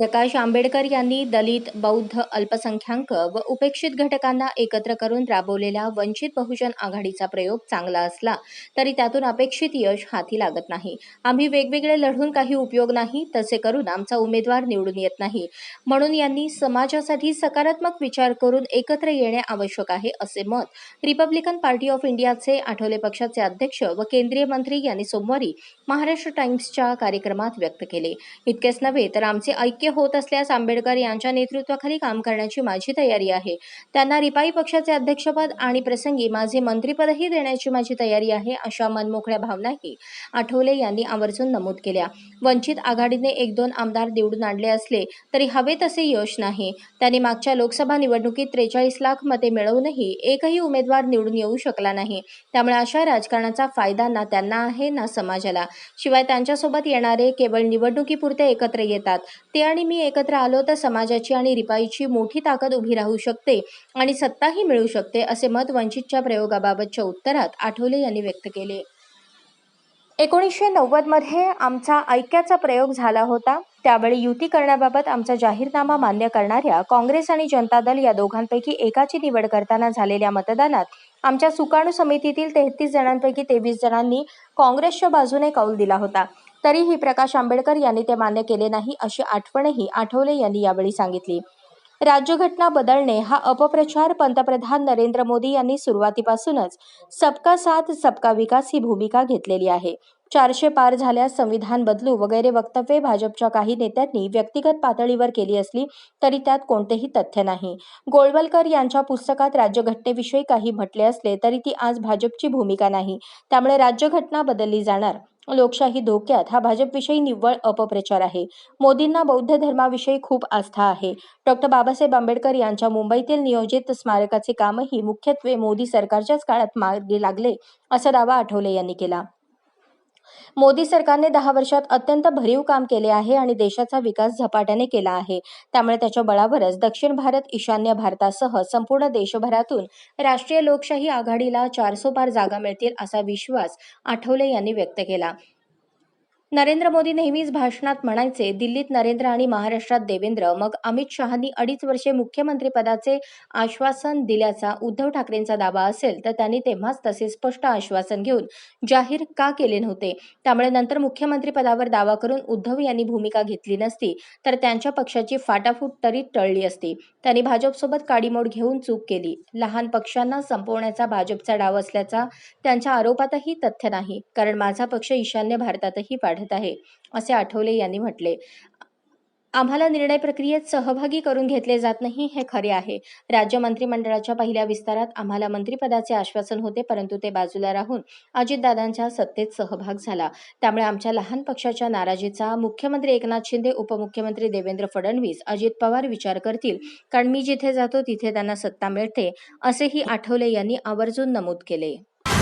प्रकाश आंबेडकर यांनी दलित बौद्ध अल्पसंख्याक व उपेक्षित घटकांना एकत्र करून राबवलेला वंचित बहुजन आघाडीचा प्रयोग चांगला असला तरी त्यातून अपेक्षित यश हाती लागत नाही. आम्ही वेगवेगळे लढून काही उपयोग नाही तसे करून आमचा उमेदवार निवडून येत नाही. म्हणून यांनी समाजासाठी सकारात्मक विचार करून एकत्र येणे आवश्यक आहे असे मत रिपब्लिकन पार्टी ऑफ इंडियाचे आठवले पक्षाचे अध्यक्ष व केंद्रीय मंत्री यांनी सोमवारी महाराष्ट्र टाइम्सच्या कार्यक्रमात व्यक्त केले. इतकेच नव्हे तर आमचे ऐक्य होत असल्यास आंबेडकर यांच्या नेतृत्वाखाली काम करण्याची माझी तयारी आहे. त्यांना रिपाई पक्षाचे अध्यक्षपद आणि प्रसंगी माझे मंत्रीपदही देण्याची माझी तयारी आहे अशा मनमोकळ्या भावनाही आठवले यांनी आवर्जून नमूद केल्या. वंचित आघाडीने एक दोन आमदार निवडून आणले असले तरी हवे तसे यश नाही. त्यांनी मागच्या लोकसभा निवडणुकीत त्रेचाळीस लाख मते मिळवूनही एकही उमेदवार निवडून येऊ शकला नाही. त्यामुळे अशा राजकारणाचा फायदा ना त्यांना आहे ना समाजाला. शिवाय त्यांच्यासोबत येणारे केवळ निवडणुकीपुरते एकत्र येतात. ते आणि मी एकत्र आलो तर समाजाची आणि रिपाईची मोठी ताकद उभी राहू शकते आणि सत्ताही मिळू शकते असे मत वंचितच्या प्रयोगाबाबतच्या उत्तरात आठवले यांनी व्यक्त केले. एकोणीसशे नव्वदमध्ये आमचा ऐक्याचा प्रयोग झाला होता. त्यावेळी युती करण्याबाबत आमचा जाहीरनामा मान्य करणाऱ्या काँग्रेस आणि जनता दल या दोघांपैकी एकाची निवड करताना झालेल्या मतदानात आमच्या सुकाणू समितीतील तेहतीस जणांपैकी तेवीस जणांनी काँग्रेसच्या बाजूने कौल दिला होता. तरीही प्रकाश आंबेडकर यांनी ते मान्य केले नाही अशी आठवणही आठवले यांनी यावेळी सांगितली. राज्यघटना बदलणे हा अपप्रचार पंतप्रधान नरेंद्र मोदी यांनी सुरुवातीपासूनच सबका साथ सबका विकास ही भूमिका घेतलेली आहे. चारशे पार झाल्यास संविधान बदलू वगैरे वक्तव्ये भाजपच्या काही नेत्यांनी व्यक्तिगत पातळीवर केली असली तरी त्यात कोणतेही तथ्य नाही. गोळवलकर यांच्या पुस्तकात राज्यघटनेविषयी काही म्हटले असले तरी ती आज भाजपची भूमिका नाही. त्यामुळे राज्यघटना बदलली जाणार. लोकशाही धोक्यात हा भाजपविषयी निव्वळ अपप्रचार आहे. मोदींना बौद्ध धर्माविषयी खूप आस्था आहे. डॉक्टर बाबासाहेब आंबेडकर यांच्या मुंबईतील नियोजित स्मारकाचे कामही मुख्यत्वे मोदी सरकारच्याच काळात मागे लागले असा दावा आठवले यांनी केला. मोदी सरकारने दहा वर्षात अत्यंत भरीव काम केले आहे आणि देशाचा विकास झपाट्याने केला आहे. त्यामुळे त्याच्या बळावरच दक्षिण भारत ईशान्य भारतासह संपूर्ण देशभरातून राष्ट्रीय लोकशाही आघाडीला चारसो पार जागा मिळतील असा विश्वास आठवले यांनी व्यक्त केला. नरेंद्र मोदी नेहमीच भाषणात म्हणायचे दिल्लीत नरेंद्र आणि महाराष्ट्रात देवेंद्र. मग अमित शहानी अडीच वर्षे मुख्यमंत्रीपदाचे आश्वासन दिल्याचा उद्धव ठाकरेंचा दावा असेल तर त्यांनी तेव्हाच तसे स्पष्ट आश्वासन घेऊन जाहीर का केले नव्हते? त्यामुळे नंतर मुख्यमंत्रीपदावर दावा करून उद्धव यांनी भूमिका घेतली नसती तर त्यांच्या पक्षाची फाटाफूट तरी टळली असती. त्यांनी भाजपसोबत काडीमोड घेऊन चूक केली. लहान पक्षांना संपवण्याचा भाजपचा डाव असल्याचा त्यांच्या आरोपातही तथ्य नाही. कारण माझा पक्ष ईशान्य भारतातही वाढत आहे असे आठवले यांनी म्हटले. आम्हाला निर्णय प्रक्रियेत सहभागी करून घेतले जात नाही हे खरे आहे. राज्य मंत्रिमंडळाच्या पहिल्या विस्तारात आम्हाला मंत्रिपदाचे आश्वासन होते परंतु ते बाजूला राहून अजितदादांच्या सत्तेत सहभाग झाला. त्यामुळे आमच्या लहान पक्षाच्या नाराजीचा मुख्यमंत्री एकनाथ शिंदे उपमुख्यमंत्री देवेंद्र फडणवीस अजित पवार विचार करतील कारण मी जिथे जातो तिथे त्यांना सत्ता मिळते असेही आठवले यांनी आवर्जून नमूद केले.